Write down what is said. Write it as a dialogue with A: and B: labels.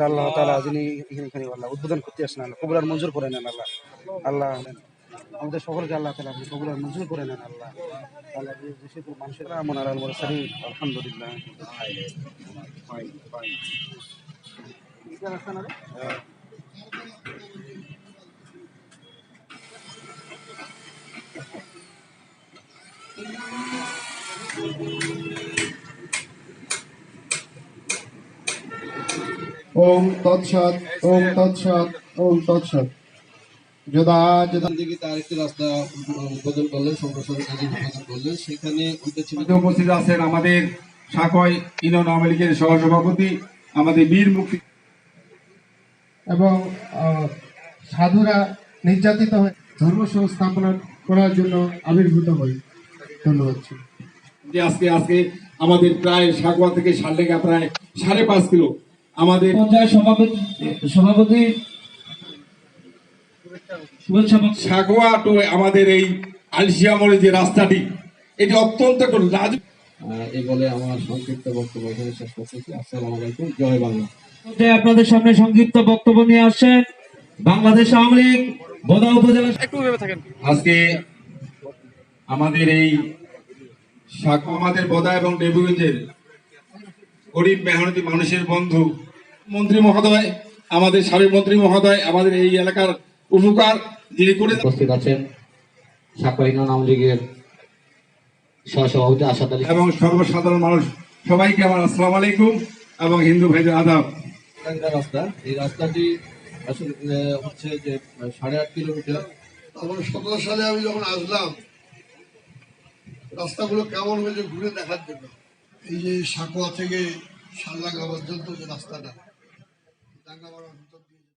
A: আল্লাহ তালা উদ্বোধন করতে আসেন আল্লাহ কবুলার মঞ্জুর করে নেন আল্লাহ আল্লাহ আমাদের সকলকে আল্লাহ তালা আপনি কবুলার মঞ্জুর করে নেন আল্লাহ আলহামদুলিল্লাহ।
B: ওম তৎসৎ ওম তৎসৎ ওম তৎসৎ। যদা যদা।
C: দিকে তার একটি রাস্তা উদ্বোধন করলেন সম্প্রসারণ কাজে উদ্বোধন করলেন। সেখানে
D: উপস্থিত আছেন আমাদের সাকয় ইউনিয়ন আওয়ামী লীগের সহসভাপতি আমাদের বীর মুক্তি
B: এবং আহ, সাধুরা নির্যাতিত হয়ে ধর্ম সংস্থাপনা করার জন্য আবির্ভূত হই ধন্যবাদ
D: যে আজকে আজকে আমাদের প্রায় সাকুয়া থেকে সারলেগা প্রায় সাড়ে পাঁচ কিলো। আমাদের
E: পঞ্চায়েত সভাপতি সভাপতি শুভেচ্ছা
D: টু আমাদের এই আলসিয়ামরে যে রাস্তাটি এটি অত্যন্ত একটা রাজ
C: এই বলে আমার সংক্ষিপ্ত বক্তব্য এখানে শেষ করতেছি। আসসালামু আলাইকুম জয় বাংলা।
E: আপনাদের সামনে সংক্ষিপ্ত বক্তব্য নিয়ে আসছেন বাংলাদেশ আওয়ামী লীগ বোদা উপজেলা
D: আজকে আমাদের এই সাকু আমাদের বদা এবং দেবগঞ্জের গরিব মেহনতি মানুষের বন্ধু মন্ত্রী মহোদয় আমাদের সাবেক মন্ত্রী মহোদয় আমাদের এই এলাকার উপকার যিনি করে
C: উপস্থিত আছেন আওয়ামী লীগের সহসভাপতি আসাদ আলী।
D: এবং সর্বসাধারণ মানুষ সবাইকে আমার আসসালামু আলাইকুম এবং হিন্দু ভাইদের আদাব।
C: রাস্তা এই রাস্তাটি আসলে হচ্ছে যে সাড়ে আট কিলোমিটার।
F: তখন সতেরো সালে আমি যখন আসলাম রাস্তাগুলো কেমন হয়েছে ঘুরে দেখার জন্য? এই যে সাকুয়া থেকে সাল্লাগা পর্যন্ত যে রাস্তাটা